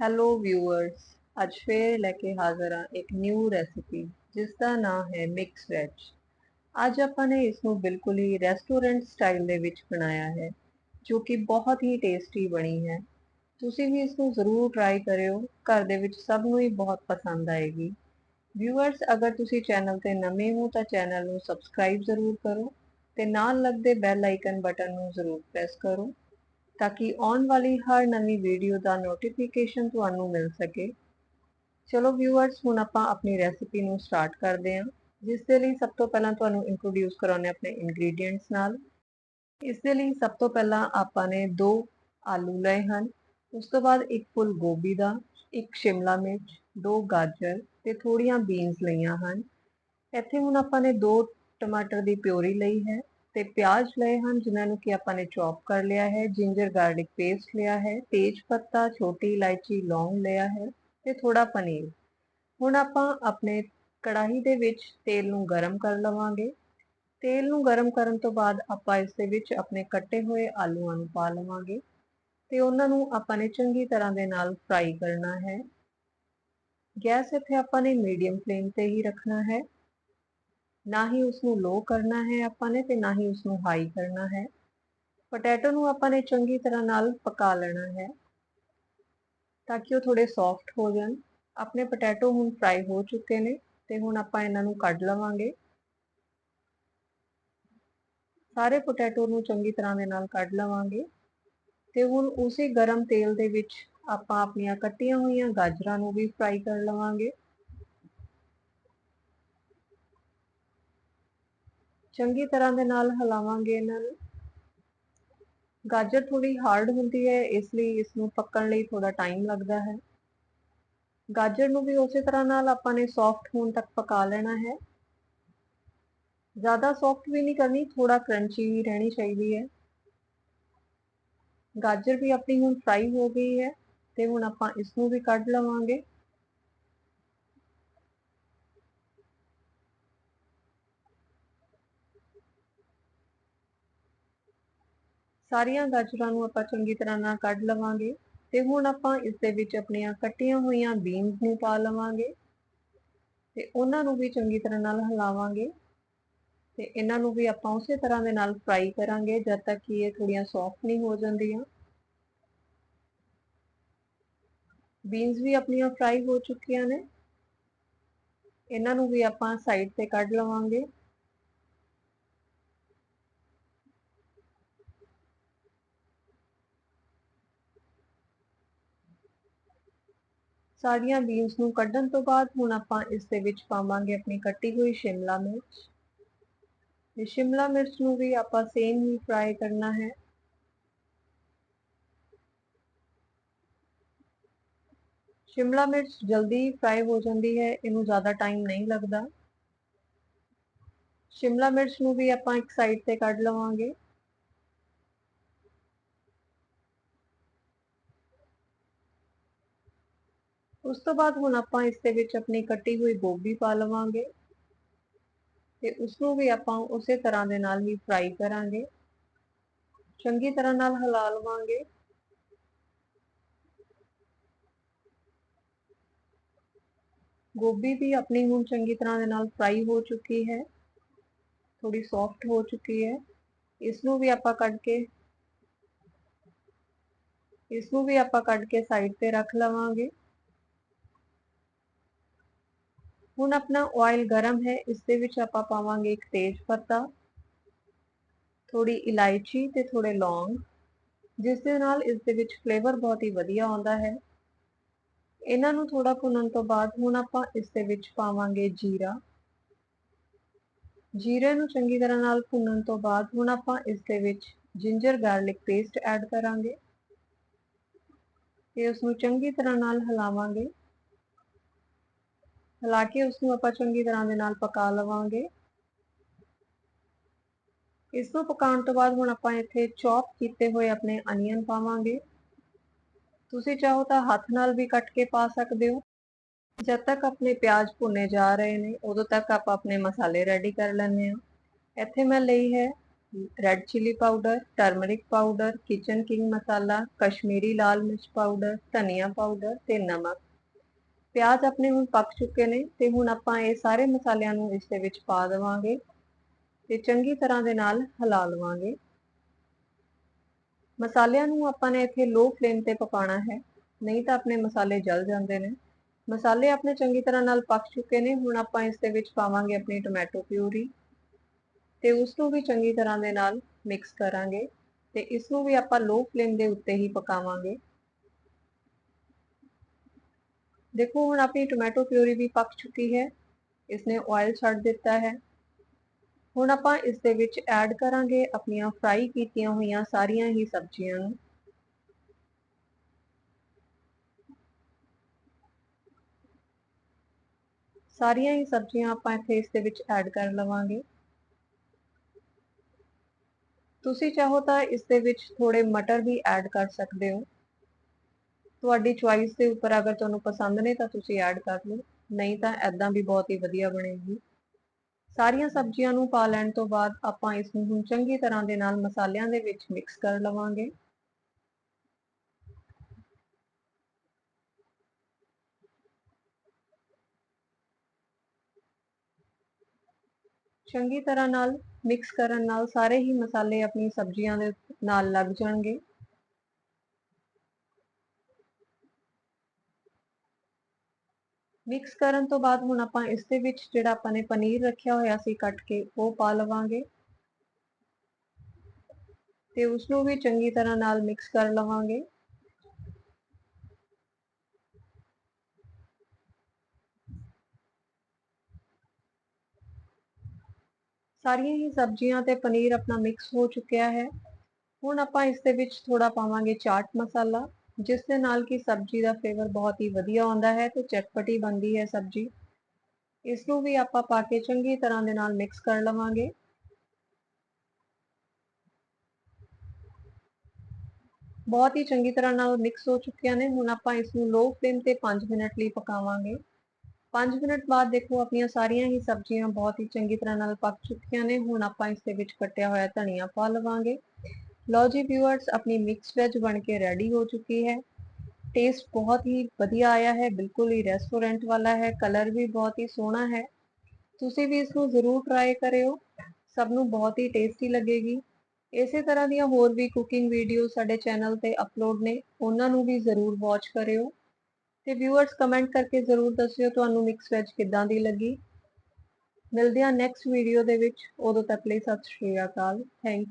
Hello viewers ਅੱਜ ਫੇਰ ਲੈ ਕੇ ਹਾਜ਼ਰ ਹਾਂ ਇੱਕ ਨਿਊ ਰੈਸਿਪੀ ਜਿਸ ਦਾ ਨਾਮ ਹੈ ਮਿਕਸ ਵੈਜ ਅੱਜ ਆਪਾਂ ਨੇ ਇਸ ਨੂੰ ਬਿਲਕੁਲ ਹੀ ਰੈਸਟੋਰੈਂਟ ਸਟਾਈਲ ਦੇ ਵਿੱਚ ਬਣਾਇਆ ਹੈ ਜੋ ਕਿ ਬਹੁਤ ਹੀ ਟੇਸਟੀ ਬਣੀ ਹੈ ਤੁਸੀਂ ਵੀ ਇਸ ਨੂੰ ਜ਼ਰੂਰ ਟਰਾਈ ਕਰਿਓ ਘਰ ਦੇ ਵਿੱਚ ਸਭ ਨੂੰ ਹੀ ਬਹੁਤ ਪਸੰਦ ਆਏਗੀ ਵਿਊਅਰਸ ਅਗਰ ਤੁਸੀਂ ਚੈਨਲ ਤੇ ਨਵੇਂ ਹੋ ਤਾਂ ਚੈਨਲ ਨੂੰ ਸਬਸਕ੍ਰਾਈਬ ਜ਼ਰੂਰ ਕਰੋ ਤੇ ਨਾਲ ਲੱਗਦੇ ਬੈਲ ਆਈਕਨ ਬਟਨ ਨੂੰ ਜ਼ਰੂਰ ਪ੍ਰੈਸ ਕਰੋ ਤਾਂ ਕਿ ਆਉਣ ਵਾਲੀ ਹਰ ਨਵੀਂ ਵੀਡੀਓ ਦਾ ਨੋਟੀਫਿਕੇਸ਼ਨ ਤੁਹਾਨੂੰ ਮਿਲ ਸਕੇ। ਚਲੋ ਵਿਊਅਰਸ ਹੁਣ ਆਪਾਂ ਆਪਣੀ ਰੈਸਿਪੀ ਨੂੰ ਸਟਾਰਟ ਕਰਦੇ ਹਾਂ। ਜਿਸ ਦੇ ਲਈ ਸਭ ਤੋਂ ਪਹਿਲਾਂ ਤੁਹਾਨੂੰ ਇੰਟਰੋਡਿਊਸ ਕਰਾਉਣੇ ਆਪਣੇ ਇੰਗਰੀਡੀਐਂਟਸ ਨਾਲ। ਇਸ ਦੇ ਲਈ ਸਭ ਤੋਂ ਪਹਿਲਾਂ ਆਪਾਂ ਨੇ ਦੋ ਆਲੂ ਲਏ ਹਨ। ਉਸ ਤੋਂ ਬਾਅਦ ਇੱਕ ਫੁੱਲ ਗੋਭੀ ਦਾ, ਇੱਕ ਸ਼ਿਮਲਾ ਮਿਰਚ, ਦੋ ਗਾਜਰ ਤੇ ਥੋੜੀਆਂ ਬੀਨਸ ਲਈਆਂ ਹਨ। ਇੱਥੇ ਹੁਣ ਆਪਾਂ ਨੇ ਦੋ ਟਮਾਟਰ ਦੀ ਪਿਓਰੀ ਲਈ ਹੈ। ਤੇ ਪਿਆਜ਼ ਲਏ ਹਨ, ਜਿਨ੍ਹਾਂ ਨੂੰ ਕਿ ਆਪਾਂ ਨੇ ਚੌਪ ਕਰ ਲਿਆ ਹੈ, ਜਿੰਜਰ, ਗਾਰਲਿਕ ਪੇਸਟ ਲਿਆ ਹੈ, ਤੇਜ ਪੱਤਾ, ਛੋਟੀ ਇਲਾਇਚੀ, ਲੌਂਗ ਲਿਆ ਹੈ ਤੇ ਥੋੜਾ ਪਨੀਰ। ਹੁਣ ਆਪਾਂ ਆਪਣੇ ਕੜਾਹੀ ਦੇ ਵਿੱਚ ਤੇਲ ਨੂੰ ਗਰਮ ਕਰ ਲਵਾਂਗੇ। ਤੇਲ ਨੂੰ ਗਰਮ ਕਰਨ ਤੋਂ ਬਾਅਦ ਆਪਾਂ ਇਸ ਦੇ ਵਿੱਚ ਆਪਣੇ ਕੱਟੇ ਹੋਏ ਆਲੂਆਂ ਨੂੰ ਪਾ ਲਵਾਂਗੇ ਤੇ ਉਹਨਾਂ ਨੂੰ ਆਪਾਂ ਨੇ ਚੰਗੀ ਤਰ੍ਹਾਂ ਦੇ ਨਾਲ ਫਰਾਈ ਕਰਨਾ ਹੈ। ਗੈਸ ਇੱਥੇ ਆਪਾਂ ਨੇ ਮੀਡੀਅਮ ਫਲੇਮ ਤੇ ਹੀ ਰੱਖਣਾ ਹੈ। ਨਾ ਹੀ ਉਸ ਨੂੰ ਲੋ ਕਰਨਾ ਹੈ ਆਪਾਂ ਨੇ ਤੇ ਨਾ ਹੀ ਉਸ ਨੂੰ ਹਾਈ ਕਰਨਾ ਹੈ। ਪੋਟੈਟੋ ਨੂੰ ਆਪਾਂ ਨੇ ਚੰਗੀ ਤਰ੍ਹਾਂ ਨਾਲ ਪਕਾ ਲੈਣਾ ਹੈ ਤਾਂ ਕਿ ਉਹ ਥੋੜੇ ਸੌਫਟ ਹੋ ਜਾਣ। ਆਪਣੇ ਪੋਟੈਟੋ ਹੁਣ ਫਰਾਈ ਹੋ ਚੁੱਕੇ ਨੇ ਤੇ ਹੁਣ ਆਪਾਂ ਇਹਨਾਂ ਨੂੰ ਕੱਢ ਲਵਾਂਗੇ। ਸਾਰੇ ਪੋਟੈਟੋ ਨੂੰ ਚੰਗੀ ਤਰ੍ਹਾਂ ਦੇ ਨਾਲ ਕੱਢ ਲਵਾਂਗੇ ਤੇ ਹੁਣ ਉਸੇ ਗਰਮ ਤੇਲ ਦੇ ਵਿੱਚ ਆਪਾਂ ਆਪਣੀਆਂ ਕੱਟੀਆਂ ਹੋਈਆਂ ਗਾਜਰਾਂ ਨੂੰ ਵੀ ਫਰਾਈ ਕਰ ਲਵਾਂਗੇ। ਚੰਗੀ ਤਰ੍ਹਾਂ ਦੇ ਨਾਲ ਹਿਲਾਵਾਂਗੇ ਇਹਨਾਂ ਨੂੰ। ਗਾਜਰ ਥੋੜੀ ਹਾਰਡ ਹੁੰਦੀ ਹੈ, ਇਸ ਲਈ ਇਸ ਨੂੰ ਪੱਕਣ ਲਈ ਥੋੜਾ ਟਾਈਮ ਲੱਗਦਾ ਹੈ। ਗਾਜਰ ਨੂੰ ਵੀ ਉਸੇ ਤਰ੍ਹਾਂ ਨਾਲ ਆਪਾਂ ਨੇ ਸੌਫਟ ਹੋਣ ਤੱਕ ਪਕਾ ਲੈਣਾ ਹੈ। ਜ਼ਿਆਦਾ ਸੌਫਟ ਵੀ ਨਹੀਂ ਕਰਨੀ ਥੋੜਾ ਕਰੰਚੀ ਵੀ ਰਹਿਣੀ ਚਾਹੀਦੀ ਹੈ। ਗਾਜਰ ਵੀ ਆਪਣੀ ਹੁਣ ਫਰਾਈ ਹੋ ਗਈ ਹੈ ਤੇ ਹੁਣ ਆਪਾਂ ਇਸ ਨੂੰ ਵੀ ਕੱਢ ਲਵਾਂਗੇ। ਸਾਰੀਆਂ ਗਾਜਰਾਂ ਨੂੰ ਆਪਾਂ ਚੰਗੀ ਤਰ੍ਹਾਂ ਨਾਲ ਕੱਢ ਲਵਾਂਗੇ ਤੇ ਹੁਣ ਆਪਾਂ ਇਸ ਦੇ ਵਿੱਚ ਆਪਣੀਆਂ ਕੱਟੀਆਂ ਹੋਈਆਂ ਬੀਨਸ ਨੂੰ ਪਾ ਲਵਾਂਗੇ ਤੇ ਉਹਨਾਂ ਨੂੰ ਵੀ ਚੰਗੀ ਤਰ੍ਹਾਂ ਨਾਲ ਹਿਲਾਵਾਂਗੇ ਤੇ ਇਹਨਾਂ ਨੂੰ ਵੀ ਆਪਾਂ ਉਸੇ ਤਰ੍ਹਾਂ ਦੇ ਨਾਲ ਫਰਾਈ ਕਰਾਂਗੇ ਜਦ ਤੱਕ ਕਿ ਇਹ ਥੋੜੀਆਂ ਸੌਫਟ ਨਹੀਂ ਹੋ ਜਾਂਦੀਆਂ। ਬੀਨਸ ਵੀ ਆਪਣੀਆਂ ਫਰਾਈ ਹੋ ਚੁੱਕੀਆਂ ਨੇ। ਇਹਨਾਂ ਨੂੰ ਵੀ ਆਪਾਂ ਸਾਈਡ ਤੇ ਕੱਢ ਲਵਾਂਗੇ। ਸਾਰੀਆਂ ਬੀਨਸ ਨੂੰ ਕੱਢਣ ਤੋਂ ਬਾਅਦ ਹੁਣ ਆਪਾਂ ਇਸ ਦੇ ਵਿੱਚ ਪਾਵਾਂਗੇ ਆਪਣੀ ਕੱਟੀ ਹੋਈ ਸ਼ਿਮਲਾ ਮਿਰਚ। ਤੇ ਸ਼ਿਮਲਾ ਮਿਰਚ ਨੂੰ ਵੀ ਆਪਾਂ ਸੇਮ ਹੀ ਫਰਾਈ ਕਰਨਾ ਹੈ। ਸ਼ਿਮਲਾ ਮਿਰਚ ਜਲਦੀ ਫਰਾਈ ਹੋ ਜਾਂਦੀ ਹੈ, ਇਹਨੂੰ ਜ਼ਿਆਦਾ ਟਾਈਮ ਨਹੀਂ ਲੱਗਦਾ। ਸ਼ਿਮਲਾ ਮਿਰਚ ਨੂੰ ਵੀ ਆਪਾਂ ਇੱਕ ਸਾਈਡ ਤੇ ਕੱਢ ਲਵਾਂਗੇ। ਉਸ ਤੋਂ ਬਾਅਦ ਹੁਣ ਆਪਾਂ ਇਸ ਦੇ ਵਿੱਚ ਆਪਣੀ ਕੱਟੀ ਹੋਈ ਗੋਭੀ ਪਾ ਲਵਾਂਗੇ ਤੇ ਉਸ ਨੂੰ ਵੀ ਆਪਾਂ ਉਸੇ ਤਰ੍ਹਾਂ ਦੇ ਨਾਲ ਹੀ ਫਰਾਈ ਕਰਾਂਗੇ ਚੰਗੀ ਤਰ੍ਹਾਂ ਨਾਲ ਹਿਲਾ ਲਵਾਂਗੇ ਗੋਭੀ ਵੀ ਆਪਣੀ ਹੁਣ ਚੰਗੀ ਤਰ੍ਹਾਂ ਦੇ ਨਾਲ ਫਰਾਈ ਹੋ ਚੁੱਕੀ ਹੈ ਥੋੜੀ ਸੌਫਟ ਹੋ ਚੁੱਕੀ ਹੈ ਇਸ ਨੂੰ ਵੀ ਆਪਾਂ ਕੱਢ ਕੇ ਇਸ ਨੂੰ ਵੀ ਆਪਾਂ ਕੱਢ ਕੇ ਸਾਈਡ ਤੇ ਰੱਖ ਲਵਾਂਗੇ ਹੁਣ ਆਪਣਾ ਆਇਲ ਗਰਮ ਹੈ, ਇਸ ਦੇ ਵਿੱਚ ਆਪਾਂ ਪਾਵਾਂਗੇ ਇੱਕ ਤੇਜ ਪੱਤਾ ਥੋੜੀ ਇਲਾਇਚੀ ਤੇ ਥੋੜੇ ਲੌਂਗ, ਜਿਸ ਦੇ ਨਾਲ ਇਸ ਦੇ ਵਿੱਚ ਫਲੇਵਰ ਬਹੁਤ ਹੀ ਵਧੀਆ ਆਉਂਦਾ ਹੈ। ਇਹਨਾਂ ਨੂੰ ਥੋੜਾ ਭੁੰਨਣ ਤੋਂ ਬਾਅਦ ਹੁਣ ਆਪਾਂ ਇਸ ਦੇ ਵਿੱਚ ਪਾਵਾਂਗੇ ਜੀਰਾ। ਜੀਰੇ ਨੂੰ ਚੰਗੀ ਤਰ੍ਹਾਂ ਨਾਲ ਭੁੰਨਣ ਤੋਂ ਬਾਅਦ ਹੁਣ ਆਪਾਂ ਇਸ ਦੇ ਵਿੱਚ ਜਿੰਜਰ ਗਾਰਲਿਕ ਪੇਸਟ ਐਡ ਕਰਾਂਗੇ। ਤੇ ਉਸ ਨੂੰ ਚੰਗੀ ਤਰ੍ਹਾਂ ਨਾਲ ਹਿਲਾਵਾਂਗੇ। ਹਿਲਾ ਕੇ ਉਸ ਨੂੰ ਆਪਾਂ ਚੰਗੀ ਤਰ੍ਹਾਂ ਦੇ ਨਾਲ ਪਕਾ ਲਵਾਂਗੇ। ਇਸ ਨੂੰ ਪਕਾਉਣ ਤੋਂ ਬਾਅਦ ਹੁਣ ਆਪਾਂ ਇੱਥੇ ਚੌਪ ਕੀਤੇ ਹੋਏ ਆਪਣੇ ਅਨੀਅਨ ਪਾਵਾਂਗੇ। ਤੁਸੀਂ ਚਾਹੋ ਤਾਂ ਹੱਥ ਨਾਲ ਵੀ ਕੱਟ ਕੇ ਪਾ ਸਕਦੇ ਹੋ। ਜਦ ਤੱਕ ਆਪਣੇ ਪਿਆਜ਼ ਭੁੰਨੇ ਜਾ ਰਹੇ ਨੇ, ਉਦੋਂ ਤੱਕ ਆਪਾਂ ਆਪਣੇ ਮਸਾਲੇ ਰੈਡੀ ਕਰ ਲੈਣੇ ਆ ਇੱਥੇ ਮੈਂ ਲਈ ਹੈ red chilli powder turmeric powder kitchen king masala Kashmiri ਲਾਲ ਮਿਰਚ ਪਾਊਡਰ ਧਨੀਆ ਪਾਊਡਰ ਤੇ ਨਮਕ। ਪਿਆਜ਼ ਆਪਣੇ ਹੁਣ ਪੱਕ ਚੁੱਕੇ ਨੇ ਤੇ ਹੁਣ ਆਪਾਂ ਇਹ ਸਾਰੇ ਮਸਾਲਿਆਂ ਨੂੰ ਇਸ ਦੇ ਵਿੱਚ ਪਾ ਦੇਵਾਂਗੇ ਤੇ ਚੰਗੀ ਤਰ੍ਹਾਂ ਦੇ ਨਾਲ ਹਿਲਾ ਲਵਾਂਗੇ। ਮਸਾਲਿਆਂ ਨੂੰ ਆਪਾਂ ਨੇ ਇੱਥੇ ਲੋ ਫਲੇਮ ਤੇ ਪਕਾਉਣਾ ਹੈ, ਨਹੀਂ ਤਾਂ ਆਪਣੇ ਮਸਾਲੇ ਜਲ ਜਾਂਦੇ ਨੇ। ਮਸਾਲੇ ਆਪਣੇ ਚੰਗੀ ਤਰ੍ਹਾਂ ਨਾਲ ਪੱਕ ਚੁੱਕੇ ਨੇ, ਹੁਣ ਆਪਾਂ ਇਸ ਦੇ ਵਿੱਚ ਪਾਵਾਂਗੇ ਆਪਣੀ ਟੋਮੈਟੋ ਪਿਊਰੀ ਤੇ ਉਸ ਨੂੰ ਵੀ ਚੰਗੀ ਤਰ੍ਹਾਂ ਦੇ ਨਾਲ ਮਿਕਸ ਕਰਾਂਗੇ ਤੇ ਇਸ ਨੂੰ ਵੀ ਆਪਾਂ ਲੋ ਫਲੇਮ ਦੇ ਉੱਤੇ ਹੀ ਪਕਾਵਾਂਗੇ। ਦੇਖੋ, ਹੁਣ ਆਪਣੀ ਟੋਮੈਟੋ ਪਿਊਰੀ ਵੀ ਪੱਕ ਚੁੱਕੀ ਹੈ। ਇਸਨੇ ਆਇਲ ਛੱਡ ਦਿੱਤਾ ਹੈ। ਹੁਣ ਆਪਾਂ ਇਸ ਦੇ ਵਿੱਚ ਐਡ ਕਰਾਂਗੇ ਆਪਣੀਆਂ ਫਰਾਈ ਕੀਤੀਆਂ ਹੋਈਆਂ ਸਾਰੀਆਂ ਹੀ ਸਬਜ਼ੀਆਂ ਨੂੰ। ਸਾਰੀਆਂ ਹੀ ਸਬਜ਼ੀਆਂ ਆਪਾਂ ਇੱਥੇ ਇਸ ਦੇ ਵਿੱਚ ਐਡ ਕਰ ਲਵਾਂਗੇ। ਤੁਸੀਂ ਚਾਹੋ ਤਾਂ ਇਸ ਦੇ ਵਿੱਚ ਥੋੜੇ ਮਟਰ ਵੀ ਐਡ ਕਰ ਸਕਦੇ ਹੋ। ਤੁਹਾਡੀ ਚੁਆਇਸ ਦੇ ਉੱਪਰ ਅਗਰ ਤੁਹਾਨੂੰ ਪਸੰਦ ਨੇ ਤਾਂ ਤੁਸੀਂ ਐਡ ਕਰ ਲਓ, ਨਹੀਂ ਤਾਂ ਐਦਾਂ ਵੀ ਬਹੁਤ ਹੀ ਵਧੀਆ ਬਣੇਗੀ। ਸਾਰੀਆਂ ਸਬਜ਼ੀਆਂ ਨੂੰ ਪਾ ਲੈਣ ਤੋਂ ਬਾਅਦ ਆਪਾਂ ਇਸ ਨੂੰ ਹੁਣ ਚੰਗੀ ਤਰ੍ਹਾਂ ਦੇ ਨਾਲ ਮਸਾਲਿਆਂ ਦੇ ਵਿੱਚ ਮਿਕਸ ਕਰ ਲਵਾਂਗੇ। ਚੰਗੀ ਤਰ੍ਹਾਂ ਨਾਲ ਮਿਕਸ ਕਰਨ ਨਾਲ ਸਾਰੇ ਹੀ ਮਸਾਲੇ ਆਪਣੀ ਸਬਜ਼ੀਆਂ ਦੇ ਨਾਲ ਲੱਗ ਜਾਣਗੇ। ਮਿਕਸ ਕਰਨ ਤੋਂ ਬਾਅਦ ਹੁਣ ਆਪਾਂ ਇਸ ਦੇ ਵਿੱਚ ਜਿਹੜਾ ਆਪਾਂ ਨੇ ਪਨੀਰ ਰੱਖਿਆ ਹੋਇਆ ਸੀ ਕੱਟ ਕੇ, ਉਹ ਪਾ ਲਵਾਂਗੇ। ਤੇ ਉਸ ਨੂੰ ਵੀ ਚੰਗੀ ਤਰ੍ਹਾਂ ਨਾਲ ਮਿਕਸ ਕਰ ਲਵਾਂਗੇ। ਸਾਰੀਆਂ ਹੀ ਸਬਜ਼ੀਆਂ ਤੇ ਪਨੀਰ ਆਪਣਾ ਮਿਕਸ ਹੋ ਚੁੱਕਿਆ ਹੈ। ਹੁਣ ਆਪਾਂ ਇਸ ਦੇ ਵਿੱਚ ਥੋੜਾ ਪਾਵਾਂਗੇ ਚਾਟ ਮਸਾਲਾ। ਜਿਸ ਦੇ ਨਾਲ ਕਿ ਸਬਜ਼ੀ ਦਾ ਫਲੇਵਰ ਬਹੁਤ ਹੀ ਵਧੀਆ ਆਉਂਦਾ ਹੈ ਤੇ ਚਟਪਟੀ ਬਣਦੀ ਹੈ ਸਬਜ਼ੀ। ਇਸ ਨੂੰ ਵੀ ਆਪਾਂ ਪਾ ਕੇ ਚੰਗੀ ਤਰ੍ਹਾਂ ਦੇ ਨਾਲ ਮਿਕਸ ਕਰ ਲਵਾਂਗੇ। ਬਹੁਤ ਹੀ ਚੰਗੀ ਤਰ੍ਹਾਂ ਨਾਲ ਮਿਕਸ ਹੋ ਚੁੱਕੀਆਂ ਨੇ। ਹੁਣ ਆਪਾਂ ਇਸ ਨੂੰ ਲੋ ਫਲੇਮ ਤੇ 5 ਮਿੰਟ ਲਈ ਪਕਾਵਾਂਗੇ। 5 ਮਿੰਟ ਬਾਅਦ ਦੇਖੋ, ਆਪਣੀਆਂ ਸਾਰੀਆਂ ਹੀ ਸਬਜ਼ੀਆਂ ਬਹੁਤ ਹੀ ਚੰਗੀ ਤਰ੍ਹਾਂ ਨਾਲ ਪੱਕ ਚੁੱਕੀਆਂ ਨੇ। ਹੁਣ ਆਪਾਂ ਇਸ ਦੇ ਵਿੱਚ ਕੱਟਿਆ ਹੋਇਆ ਧਨੀਆ ਪਾ ਲਵਾਂਗੇ। ਲਓ ਜੀ ਵਿਊਅਰਸ ਆਪਣੀ ਮਿਕਸ ਵੈਜ ਬਣ ਕੇ ਰੈਡੀ ਹੋ ਚੁੱਕੀ ਹੈ। ਟੇਸਟ ਬਹੁਤ ਹੀ ਵਧੀਆ ਆਇਆ ਹੈ, ਬਿਲਕੁਲ ਹੀ ਰੈਸਟੋਰੈਂਟ ਵਾਲਾ ਹੈ ਕਲਰ ਵੀ ਬਹੁਤ ਹੀ ਸੋਹਣਾ ਹੈ। ਤੁਸੀਂ ਵੀ ਇਸ ਨੂੰ ਜ਼ਰੂਰ ਟਰਾਈ ਕਰਿਓ, ਸਭ ਨੂੰ ਬਹੁਤ ਹੀ ਟੇਸਟੀ ਲੱਗੇਗੀ। ਇਸੇ ਤਰ੍ਹਾਂ ਦੀਆਂ ਹੋਰ ਵੀ ਕੁਕਿੰਗ ਵੀਡੀਓ ਸਾਡੇ ਚੈਨਲ ਤੇ ਅਪਲੋਡ ਨੇ, ਉਹਨਾਂ ਨੂੰ ਵੀ ਜ਼ਰੂਰ ਵਾਚ ਕਰਿਓ। ਤੇ ਵਿਊਅਰਸ ਕਮੈਂਟ ਕਰਕੇ ਜ਼ਰੂਰ ਦੱਸਿਓ ਤੁਹਾਨੂੰ ਮਿਕਸ ਵੈਜ ਕਿੱਦਾਂ ਦੀ ਲੱਗੀ। ਮਿਲਦੇ ਹਾਂ ਨੈਕਸਟ ਵੀਡੀਓ ਦੇ ਵਿੱਚ, ਉਦੋਂ ਤੱਕ ਲਈ ਸਤਿ ਸ਼੍ਰੀ ਅਕਾਲ ਥੈਂਕ ਯੂ